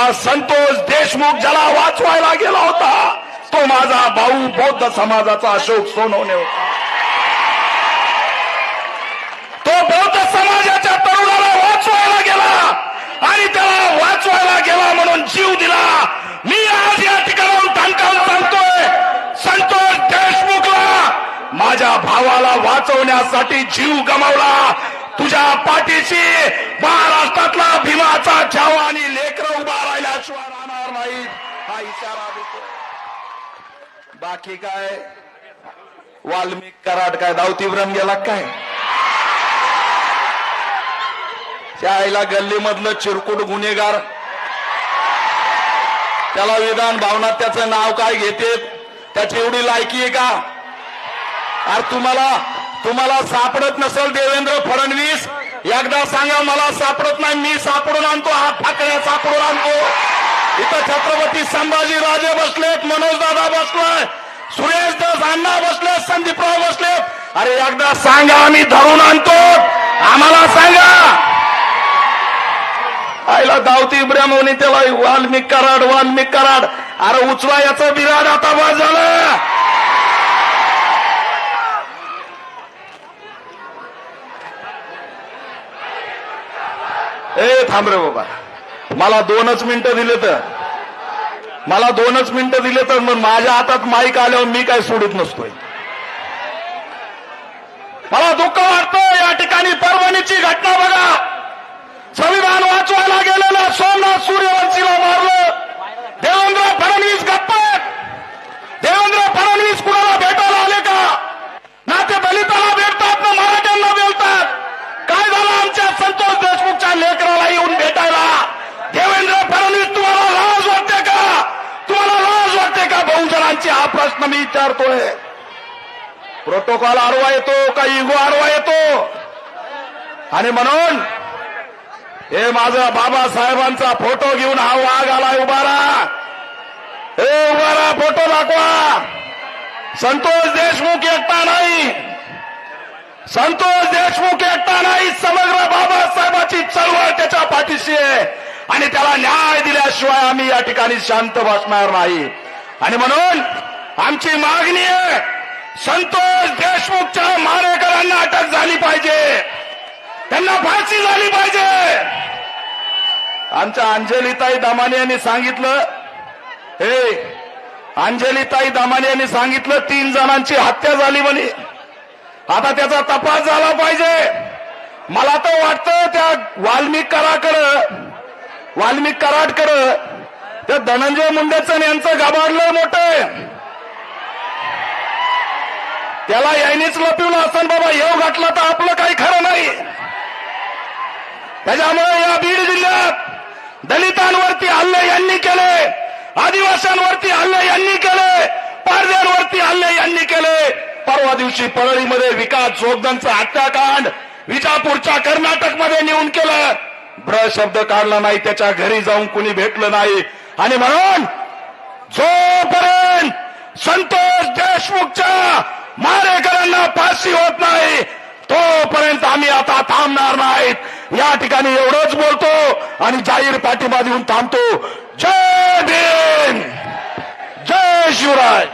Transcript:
माझा संतोष देशमुख ज्याला वाचवायला गेला होता तो माझा भाऊ बौद्ध समाजाचा अशोक सोनवणे होता. तो बौद्ध समाजाच्या तरुणाला वाचवायला गेला आणि त्याला वाचवायला गेला म्हणून जीव दिला. मी आज या ठिकाणाहून ठणकावून सांगतोय संतोष देशमुखला माझ्या भावाला वाचवण्यासाठी जीव गमावला. तुझ्या पाठीशी महाराष्ट्रातला भीमाचा छावा आणि लेकर उभा राहिल्याशिवाय राहणार नाहीत. हा इशारा देतो बाकी काय? वाल्मिक कराड काय? दावतीव्रम गेला काय? त्या आईला गल्लीमधलं चिरकुट गुन्हेगार. त्याला विधान भावनात त्याचं नाव काय घेते त्याची एवढी लायकी आहे का? अरे तुम्हाला तुम्हाला सापडत नसेल देवेंद्र फडणवीस एकदा सांगा मला सापडत नाही मी सापडून आणतो हा ठाकरे सापडून आणतो. इथं छत्रपती संभाजी राजे बसलेत मनोज दादा बसलाय सुरेश दास अण्णा बसले संदीपराव बसले अरे एकदा सांगा आम्ही धरून आणतो. आम्हाला सांगा. आईला दावती ब्रह्मवणी त्याला वाल्मिक कराड वाल्मिक कराड. अरे उचला याचं बिराड आता बस झालं. ए थांब रे बाबा. मला दोनच मिनिटं दिले तर. मला दोनच मिनिटं दिले तर मग माझ्या हातात माईक आल्यावर मी काय सोडत नसतोय. मला दुःख वाटतं या ठिकाणी परभणीची घटना बघा. संविधान वाचवायला गेलेलं सोमनाथ सूर्यवंशीला मारलं देवेंद्र फडणवीस गप्प आहेत. देवेंद्र फडणवीस कुणाला भेटायला आले का ना ते दलिताला भेटतात ना मराठ्यांना भेटतात काय झालं आमच्या संतोष देशमुखच्या लेकराला येऊन भेटायला देवेंद्र फडणवीस तुम्हाला लाज वाटते का तुम्हाला लाज वाटते का बहुजनांची हा नाकारतोय प्रोटोकॉल आडवा येतो का इगो आरवा येतो? आणि म्हणून हे माझा बाबासाहेबांचा फोटो घेऊन हा वाघ आलाय उभारा. हे उभारा फोटो दाखवा. संतोष देशमुख एकटा नाही. संतोष देशमुख एकटा नाही. समग्र बाबासाहेबाची चळवळ त्याच्या पाठीशी आहे. आणि त्याला न्याय दिल्याशिवाय आम्ही या ठिकाणी शांत बसणार नाही. आणि म्हणून आमची मागणी आहे संतोष देशमुखच्या मारेकरांना अटक झाली पाहिजे. त्यांना फाशी झाली पाहिजे. आमच्या अंजलीताई दामाने यांनी सांगितलं हे अंजलीताई दामाने यांनी सांगितलं तीन जणांची हत्या झाली म्हणे. आता त्याचा तपास झाला पाहिजे. मला तर वाटतं त्या वाल्मिक कराकडं वाल्मिक कराडकडं त्या धनंजय मुंडेचं यांचं गाभाडलं मोठं. त्याला यायनीच लपिवलं असं बाबा. येऊ घातला तर आपलं काही खरं नाही. त्याच्यामुळे या बीड जिल्ह्यात दलितांवरती हल्ले यांनी केले आदिवासींवरती हल्ले यांनी केले पारद्यांवरती हल्ले यांनी केले. परवा दिवशी परळीमध्ये विकास जोगदनचं हत्याकांड विजापूरच्या कर्नाटकमध्ये नेऊन केलं. ब्र शब्द काढला नाही त्याच्या घरी जाऊन कुणी भेटलं नाही. आणि म्हणून जोपर्यंत संत जोपर्यंत आम्ही आता थांबणार नाहीत या ठिकाणी एवढंच बोलतो आणि जाहीर पाठिंबा देऊन थांबतो. जय भीम! जय शिवराय!